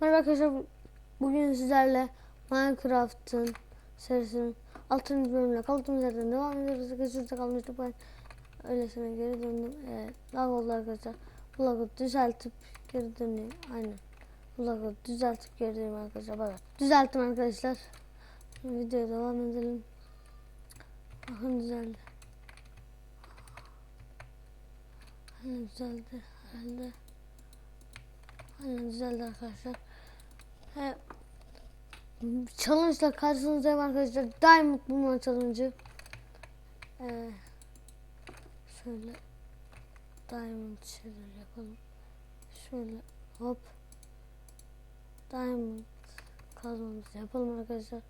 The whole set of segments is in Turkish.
Merhaba arkadaşlar. Bugün sizlerle Minecraft'ın serisinin 6. bölümüne kaldığımız yerden devam ediyoruz. Geçmişte kalmıştık ben öylesine geri döndüm. Evet, lag oldu arkadaşlar. Lagı düzeltip geri döneyim. Aynen. Lagı düzeltip geri döneyim arkadaşlar. Bak. Düzelttim arkadaşlar. Videoya devam edelim. Bakın düzeldi. Aynen düzeldi. Herhalde. Aynen düzeldi arkadaşlar. He, challenge'la karşınızdayım arkadaşlar. Diamond bulma challenge'ı. Ee, şöyle diamond şeyler yapalım. Şöyle hop diamond kazmamızı yapalım arkadaşlar.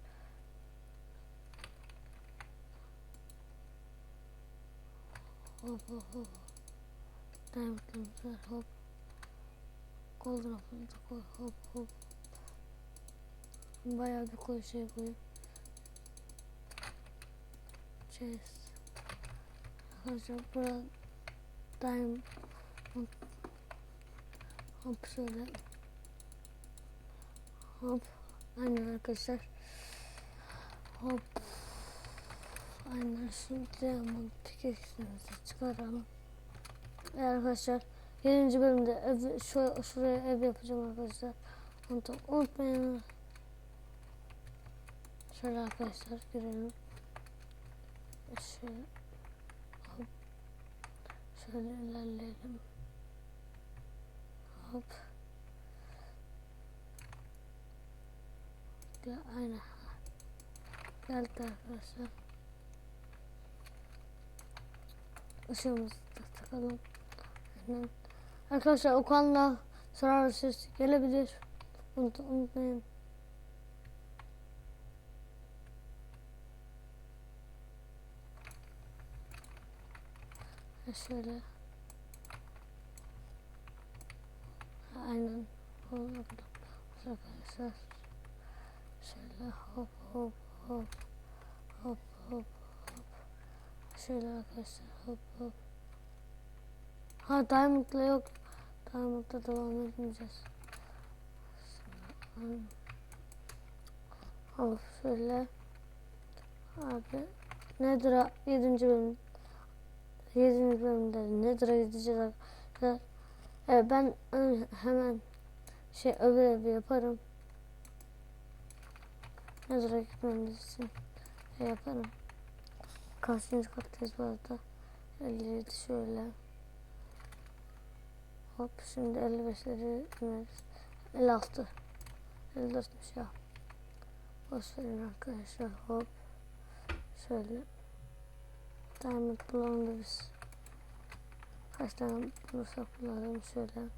Hop hop hop. Diamond'ımızı hop. Golden koy hop hop. Bayağı bir koy şey koyayım. Chest. Arkadaşlar burada diamond hop, hop şöyle hop aynen arkadaşlar hop aynen şimdi pickaxe'imizi çıkaralım Evet arkadaşlar 7. bölümde ev, şu, şuraya ev yapacağım arkadaşlar onu da unutmayın Şöyle arkadaşlar girelim. Şöyle hop. Şöyle ilerleyelim. Hop. Gel aynen. Geldi arkadaşlar. Işığımızı da takalım. Aynen. Arkadaşlar o kanla zarar ses gelebilir. Bunu da unutmayın. Şöyle. Aynen. Oldu arkadaşlar. Şöyle hop hop hop hop hop hop. Şöyle arkadaşlar hop hop. Ha Diamond'la yok. Diamond'la devam etmeyeceğiz. Hop şöyle. Abi. Nedir o? 7. bölüm. 7. bölümde Nether'a gideceğiz arkadaşlar. Evet ben hemen şey evi yaparım. Nether'a gitmemiz için şey yaparım. Kaçıncı kattayız bu arada? 57 şöyle. Hop şimdi 55'leri ineriz. 56. 54'müş ya. Boş verin arkadaşlar hop. Şöyle. Diamond bulalım da biz. Kaç tane bulursak bulalım şöyle.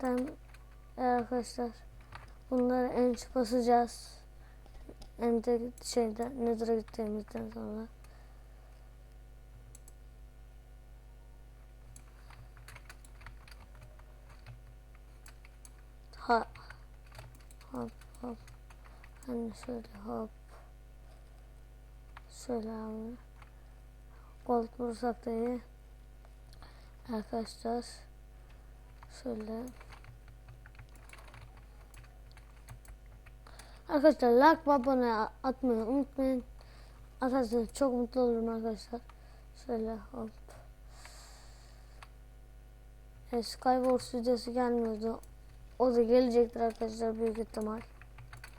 Diamond arkadaşlar bunları en çok basacağız. Hem de şeyde Nether'a gittiğimizden sonra. Ha. Hop hop. Hani şöyle hop. Abi. Gold bulursak da iyi. Arkadaşlar. Şöyle. Arkadaşlar like abone atmayı unutmayın. Atarsanız çok mutlu olurum arkadaşlar. Şöyle hop. E, Skywars videosu gelmiyordu. O da gelecektir arkadaşlar büyük ihtimal.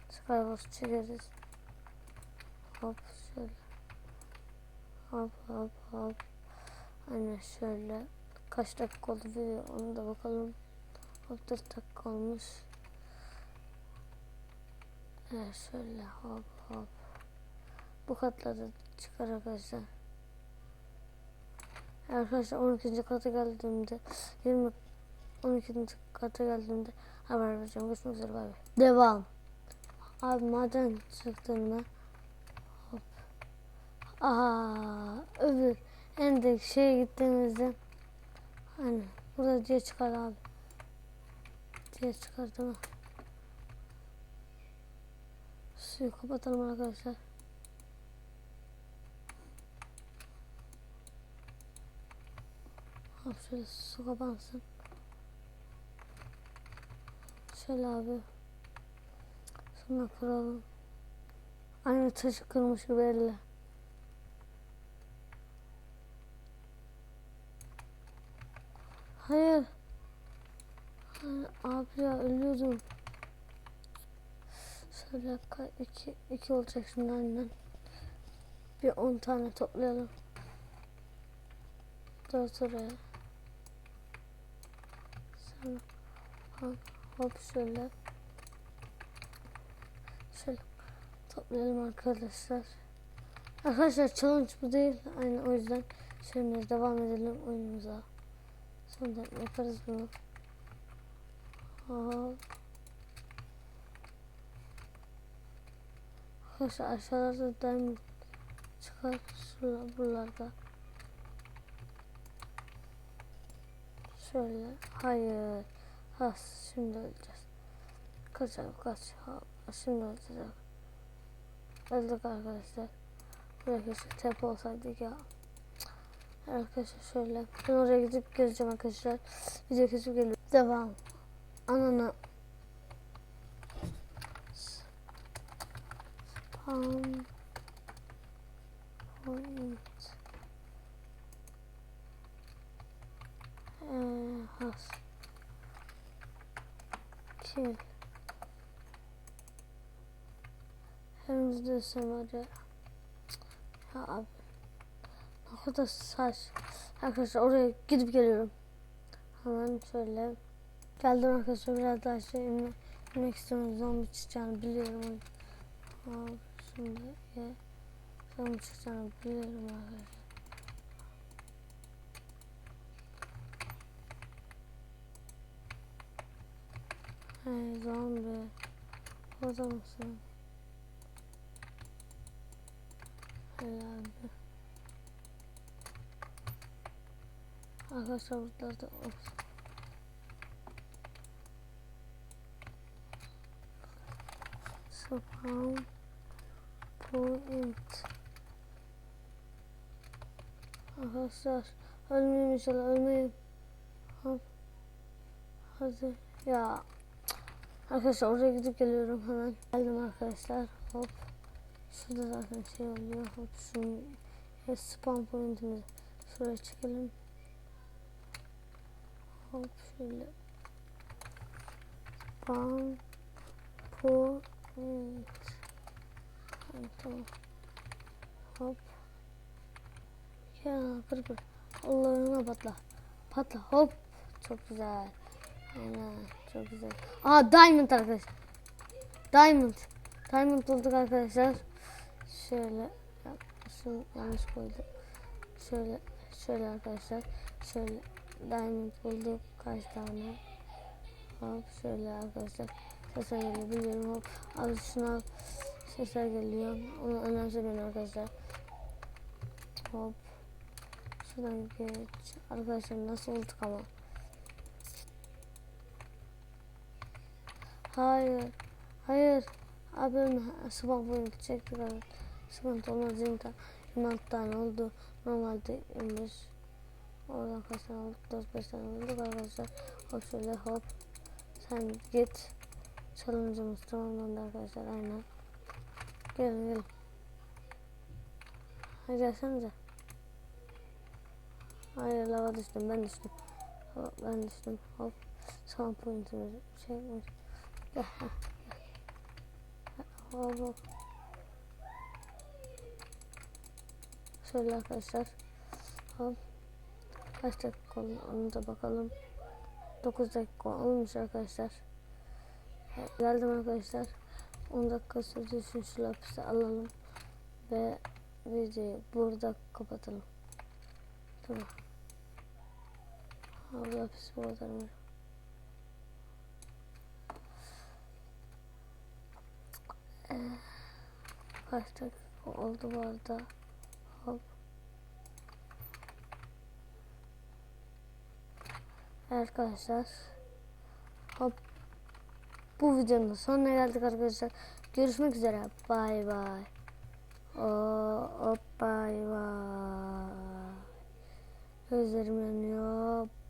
Skywars çekeriz. Hop şöyle. Hop hop hop. Aynen şöyle. Kaç dakika oldu video onu da bakalım. Hop 4 dakika olmuş. Evet şöyle hop hop. Bu katlarda çıkar arkadaşlar. Arkadaşlar 12. kata geldiğimde 20 12. kata geldiğimde haber vereceğim. Görüşmek üzere bay bay. Devam. Abi maden çıktığında. Aha öbür endeki şeye gittiğimizde hani burada diye çıkar abi. Diye çıkar değil? Suyu kapatalım arkadaşlar. Hop şöyle su kapansın. Şöyle abi. Sonra kuralım. Aynı taşı kırmış gibi elle. Hayır. Hayır, Abi ya ölüyordum. Şöyle ka- iki, iki olacak şimdi aynen. Bir on tane toplayalım. Dört oraya. Sonra hop, hop şöyle. Şöyle toplayalım arkadaşlar. Arkadaşlar challenge bu değil. Aynen o yüzden şimdi devam edelim oyunumuza. Sonra yaparız bunu. Hop. Arkadaşlar aşağılarda diamond çıkar şurada buralarda. Şöyle. Hayır. Ha şimdi öleceğiz. Kaç abi kaç. Ha, şimdi öleceğiz. Öldük arkadaşlar. Buraya keşke tepe olsaydık ya. Arkadaşlar şöyle. Ben oraya gidip geleceğim arkadaşlar. Video kesip geliyorum. Devam. Anana. Spam. Point. Ee, has. Kill. Hem de sen var ya. Ya abi. Kadar saç. Arkadaşlar oraya gidip geliyorum. Hemen şöyle. Geldim arkadaşlar biraz daha şey inme, inmek istiyorum. Zombi çıkacağını biliyorum. Abi şimdi ya. Zombi çıkacağını biliyorum arkadaşlar. Hey zombi. Orada mısın? Helal be. Arkadaşlar burada da olsun. Spawn point. Arkadaşlar ölmeyeyim inşallah. Hop. Hadi ya. Arkadaşlar oraya gidip geliyorum hemen. Geldim arkadaşlar. Hop. Şurada zaten şey oluyor. Hop şunu evet, spawn pointimizi şuraya çekelim. Hop şöyle. Spawn point. Tamam, tamam. Hop. Ya kır kır. Allah'ına patla. Patla hop. Çok güzel. Aynen çok güzel. Aa diamond arkadaşlar. Diamond. Diamond bulduk arkadaşlar. Şöyle. Şunu yanlış koydum. Şöyle. Şöyle arkadaşlar. Şöyle. Diamond bulduk. Kaç tane? Hop şöyle arkadaşlar. Sesler geliyor biliyorum hop. Al. Sesler geliyor. Onu önemsemeyin arkadaşlar. Hop. Şuradan geç. Arkadaşlar nasıl olduk ama. Hayır. Hayır. Abi. Sıvak boyunu çektik abi. Sıvak olmaz 20 tane. 26 tane oldu. Normalde 25. Oradan kaç tane oldu? 4-5 tane oldu arkadaşlar. Hop şöyle hop. Sen git. Challenge'ımız tamamlandı arkadaşlar. Aynen. Gelin gelin. Hadi gelsenize. Hayır lava düştüm ben düştüm. Hop, ben düştüm. Hop. Son pointimiz şey mi? Gel. gel. Hop hop. Şöyle arkadaşlar. Hop. Kaç dakika oldu onu da bakalım. 9 dakika olmuş arkadaşlar. Geldim arkadaşlar. 10 dakika sürdüğü için şu lapisi alalım. Ve videoyu burada kapatalım. Tamam. Abi lapisi burada mı? Ee, kaç dakika oldu bu arada? Hop. Evet arkadaşlar. Hop. Bu videonun sonuna geldik arkadaşlar. Görüşmek üzere. Bay bay. Hop bay bay. Gözlerim yanıyor.